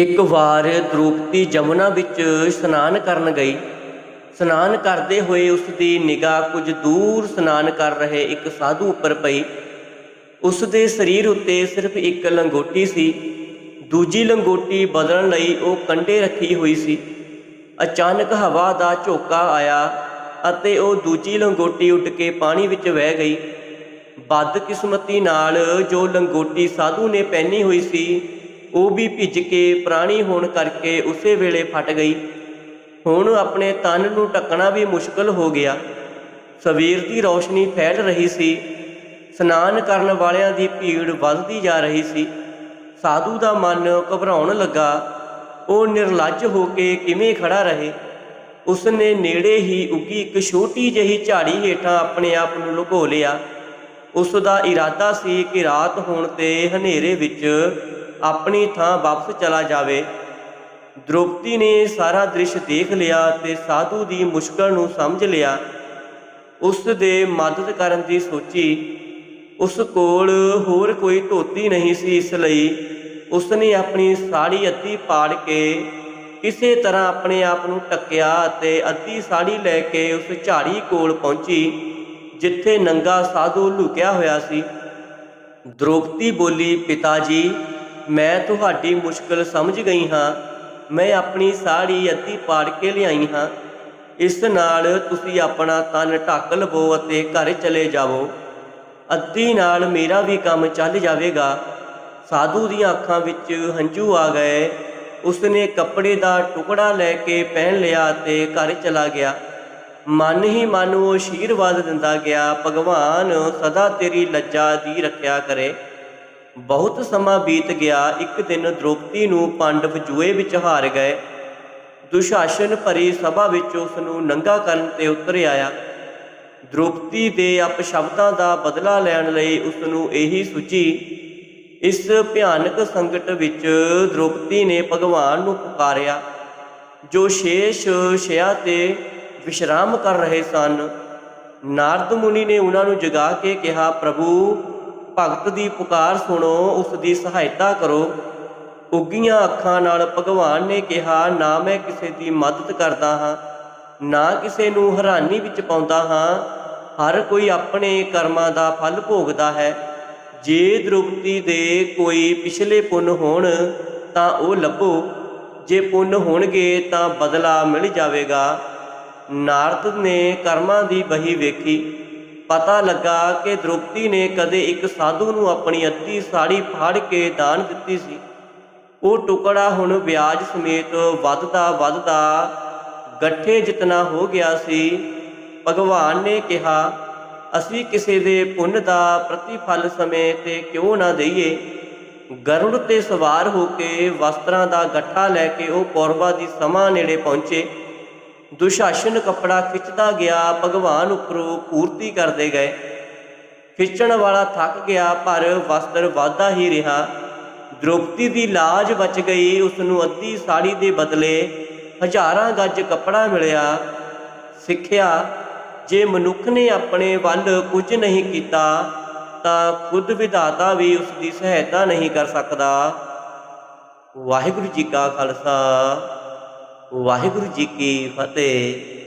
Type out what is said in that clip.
ਇੱਕ ਵਾਰ ਦ੍ਰੋਪਦੀ ਜਮੁਨਾ ਵਿੱਚ ਇਸ਼ਨਾਨ ਕਰਨ ਗਈ। ਇਸ਼ਨਾਨ ਕਰਦੇ ਹੋਏ ਉਸ ਦੀ ਨਿਗਾਹ ਕੁਝ ਦੂਰ ਇਸ਼ਨਾਨ ਕਰ ਰਹੇ ਇੱਕ ਸਾਧੂ ਉੱਪਰ ਪਈ। ਉਸ ਦੇ ਸਰੀਰ ਉੱਤੇ ਸਿਰਫ ਇੱਕ ਲੰਗੋਟੀ ਸੀ। ਦੂਜੀ ਲੰਗੋਟੀ ਬਦਲਣ ਲਈ ਉਹ ਕੰਢੇ ਰੱਖੀ ਹੋਈ ਸੀ। ਅਚਾਨਕ ਹਵਾ ਦਾ ਝੋਕਾ ਆਇਆ ਅਤੇ ਉਹ ਦੂਜੀ ਲੰਗੋਟੀ ਉੱਡ ਕੇ ਪਾਣੀ ਵਿੱਚ ਵਹਿ ਗਈ। ਬਦਕਿਸਮਤੀ ਨਾਲ ਜੋ ਲੰਗੋਟੀ ਸਾਧੂ ਨੇ ਪਹਿਨੀ ਹੋਈ ਸੀ ਉਹ ਵੀ ਭਿੱਜ ਕੇ ਪੁਰਾਣੀ ਹੋਣ ਕਰਕੇ ਉਸੇ ਵੇਲੇ ਫਟ ਗਈ। ਹੁਣ ਆਪਣੇ ਤਨ ਨੂੰ ਢੱਕਣਾ ਵੀ ਮੁਸ਼ਕਲ ਹੋ ਗਿਆ। ਸਵੇਰ ਦੀ ਰੌਸ਼ਨੀ ਫੈਲ ਰਹੀ ਸੀ। ਸਨਾਨ ਕਰਨ ਵਾਲਿਆਂ ਦੀ ਭੀੜ ਵੱਧਦੀ ਜਾ ਰਹੀ ਸੀ। ਸਾਧੂ ਦਾ ਮਨ ਘਬਰਾਉਣ ਲੱਗਾ। ਉਹ ਨਿਰਲੱਜ ਹੋ ਕੇ ਕਿਵੇਂ ਖੜਾ ਰਹੇ? ਉਸਨੇ ਨੇੜੇ ਹੀ ਉੱਗੀ ਇੱਕ ਛੋਟੀ ਜਿਹੀ ਝਾੜੀ ਹੇਠਾਂ ਆਪਣੇ ਆਪ ਨੂੰ ਲੁਕੋ ਲਿਆ। ਉਸ ਦਾ ਇਰਾਦਾ ਸੀ ਕਿ ਰਾਤ ਹੋਣ ਤੇ ਹਨੇਰੇ ਵਿੱਚ ਆਪਣੀ ਥਾਂ ਵਾਪਸ ਚਲਾ ਜਾਵੇ। ਦ੍ਰੋਪਦੀ ਨੇ ਸਾਰਾ ਦ੍ਰਿਸ਼ ਦੇਖ ਲਿਆ ਤੇ ਸਾਧੂ ਦੀ ਮੁਸ਼ਕਲ ਨੂੰ ਸਮਝ ਲਿਆ। ਉਸ ਦੇ ਮਦਦ ਕਰਨ ਦੀ ਸੋਚੀ। ਉਸ ਕੋਲ ਹੋਰ ਕੋਈ ਧੋਤੀ ਨਹੀਂ ਸੀ, ਇਸ ਲਈ ਉਸ ਨੇ ਆਪਣੀ ਸਾੜੀ ਅੱਧੀ ਪਾੜ ਕੇ ਕਿਸੇ ਤਰ੍ਹਾਂ ਆਪਣੇ ਆਪ ਨੂੰ ਟੱਕਿਆ ਅਤੇ ਅੱਧੀ ਸਾੜੀ ਲੈ ਕੇ ਉਸ ਝਾੜੀ ਕੋਲ ਪਹੁੰਚੀ, ਜਿੱਥੇ ਨੰਗਾ ਸਾਧੂ ਲੁਕਿਆ ਹੋਇਆ ਸੀ। ਦ੍ਰੋਪਦੀ ਬੋਲੀ, ਪਿਤਾ ਜੀ ਮੈਂ ਤੁਹਾਡੀ ਮੁਸ਼ਕਲ ਸਮਝ ਗਈ ਹਾਂ। ਮੈਂ ਆਪਣੀ ਸਾੜੀ ਅੱਧੀ ਪਾੜ ਕੇ ਲਿਆਈ ਹਾਂ। ਇਸ ਨਾਲ ਤੁਸੀਂ ਆਪਣਾ ਤਨ ਢੱਕ ਲਵੋ ਅਤੇ ਘਰ ਚਲੇ ਜਾਵੋ। ਅੱਧੀ ਨਾਲ ਮੇਰਾ ਵੀ ਕੰਮ ਚੱਲ ਜਾਵੇਗਾ। ਸਾਧੂ ਦੀਆਂ ਅੱਖਾਂ ਵਿੱਚ ਹੰਝੂ ਆ ਗਏ। ਉਸਨੇ ਕੱਪੜੇ ਦਾ ਟੁਕੜਾ ਲੈ ਕੇ ਪਹਿਨ ਲਿਆ ਤੇ ਘਰ ਚਲਾ ਗਿਆ। ਮਨ ਹੀ ਮਨ ਨੂੰ ਉਹ ਆਸ਼ੀਰਵਾਦ ਦਿੰਦਾ ਗਿਆ, ਭਗਵਾਨ, ਸਦਾ ਤੇਰੀ ਲੱਜਾ ਦੀ ਰੱਖਿਆ ਕਰੇ। ਬਹੁਤ ਸਮਾਂ ਬੀਤ ਗਿਆ, ਇੱਕ ਦਿਨ ਦ੍ਰੋਪਦੀ ਨੂੰ ਪਾਂਡਵ ਜੂਏ ਵਿੱਚ ਹਾਰ ਗਏ। ਦੁਸ਼ਾਸਨ ਭਰੀ ਸਭਾ ਵਿੱਚ ਉਸ ਨੂੰ ਨੰਗਾ ਕਰਨ ਤੇ ਉਤਰ ਆਇਆ। ਦ੍ਰੋਪਦੀ ਦੇ ਅਪਸ਼ਬਦਾਂ ਦਾ ਬਦਲਾ ਲੈਣ ਲਈ ਉਸ ਨੂੰ ਇਹੀ ਸੁਝੀ ਇਸ ਭਿਆਨਕ ਸੰਕਟ ਵਿੱਚ ਦ੍ਰੋਪਦੀ ਨੇ ਭਗਵਾਨ ਨੂੰ ਪੁਕਾਰਿਆ, ਜੋ ਸ਼ੇਸ਼ ਸ਼ਿਆ ਤੇ ਵਿਸ਼ਰਾਮ ਕਰ ਰਹੇ ਸਨ। ਨਾਰਦ ਮੁਨੀ ਨੇ ਉਹਨਾਂ ਨੂੰ ਜਗਾ ਕੇ ਕਿਹਾ, ਪ੍ਰਭੂ ਭਗਤ ਦੀ ਪੁਕਾਰ ਸੁਣੋ, ਉਸ ਦੀ ਸਹਾਇਤਾ ਕਰੋ। ਉੱਗੀਆਂ ਅੱਖਾਂ ਨਾਲ ਭਗਵਾਨ ਨੇ ਕਿਹਾ, ਨਾ ਮੈਂ ਕਿਸੇ ਦੀ ਮਦਦ ਕਰਦਾ ਹਾਂ, ਨਾ ਕਿਸੇ ਨੂੰ ਹੈਰਾਨੀ ਵਿੱਚ ਪਾਉਂਦਾ ਹਾਂ। ਹਰ ਕੋਈ ਆਪਣੇ ਕਰਮਾਂ ਦਾ ਫਲ ਭੋਗਦਾ ਹੈ। ਜੇ ਦ੍ਰੁਪਤੀ ਦੇ ਕੋਈ ਪਿਛਲੇ ਪੁੰਨ ਹੋਣ, ਤਾਂ ਉਹ ਲੱਭੋ। ਜੇ ਪੁੰਨ ਹੋਣਗੇ, ਤਾਂ ਬਦਲਾ ਮਿਲ ਜਾਵੇਗਾ। ਨਾਰਦ ਨੇ ਕਰਮਾਂ ਦੀ ਬਹੀ ਵੇਖੀ। ਪਤਾ ਲੱਗਾ ਕਿ ਦ੍ਰੋਪਦੀ ਨੇ ਕਦੇ ਇੱਕ ਸਾਧੂ ਨੂੰ ਆਪਣੀ ਅੱਧੀ ਸਾੜੀ ਫਾੜ ਕੇ ਦਾਨ ਦਿੱਤੀ ਸੀ। ਉਹ ਟੁਕੜਾ ਹੁਣ ਵਿਆਜ ਸਮੇਤ ਵੱਧਦਾ ਵੱਧਦਾ ਗੱਠੇ ਜਿਤਨਾ ਹੋ ਗਿਆ ਸੀ, ਭਗਵਾਨ ਨੇ ਕਿਹਾ, ਅਸੀਂ ਕਿਸੇ ਦੇ ਪੁੰਨ ਦਾ ਪ੍ਰਤੀਫਲ ਸਮੇਂ ਤੇ ਕਿਉਂ ਨਾ ਦਈਏ? ਗਰੁੜ ਤੇ ਸਵਾਰ ਹੋ ਕੇ ਵਸਤਰਾਂ ਦਾ ਗੱਠਾ ਲੈ ਕੇ ਉਹ ਕੌਰਵਾਂ ਦੀ ਸਮਾਂ ਨੇੜੇ ਪਹੁੰਚੇ। ਦੁਸ਼ਾਸਨ ਕੱਪੜਾ ਖਿੱਚਦਾ ਗਿਆ, ਭਗਵਾਨ ਉੱਪਰੋਂ ਪੂਰਤੀ ਕਰਦੇ ਗਏ। ਖਿੱਚਣ ਵਾਲਾ ਥੱਕ ਗਿਆ, ਪਰ ਵਸਤਰ ਵਾਧਾ ਹੀ ਰਿਹਾ। ਦ੍ਰੋਪਦੀ ਦੀ ਲਾਜ ਬਚ ਗਈ ਉਸ ਨੂੰ ਅੱਧੀ ਸਾੜੀ ਦੇ ਬਦਲੇ ਹਜ਼ਾਰਾਂ ਗੱਜ ਕੱਪੜਾ ਮਿਲਿਆ। ਸਿੱਖਿਆ, ਜੇ ਮਨੁੱਖ ਨੇ ਆਪਣੇ ਵੱਲ ਕੁਝ ਨਹੀਂ ਕੀਤਾ, ਤਾਂ ਖੁਦ ਵਿਧਾਤਾ ਵੀ ਉਸ ਦੀ ਸਹਾਇਤਾ ਨਹੀਂ ਕਰ ਸਕਦਾ। ਵਾਹਿਗੁਰੂ ਜੀ ਕਾ ਖਾਲਸਾ। ਵਾਹਿਗੁਰੂ ਜੀ ਕੀ ਫਤਿਹ।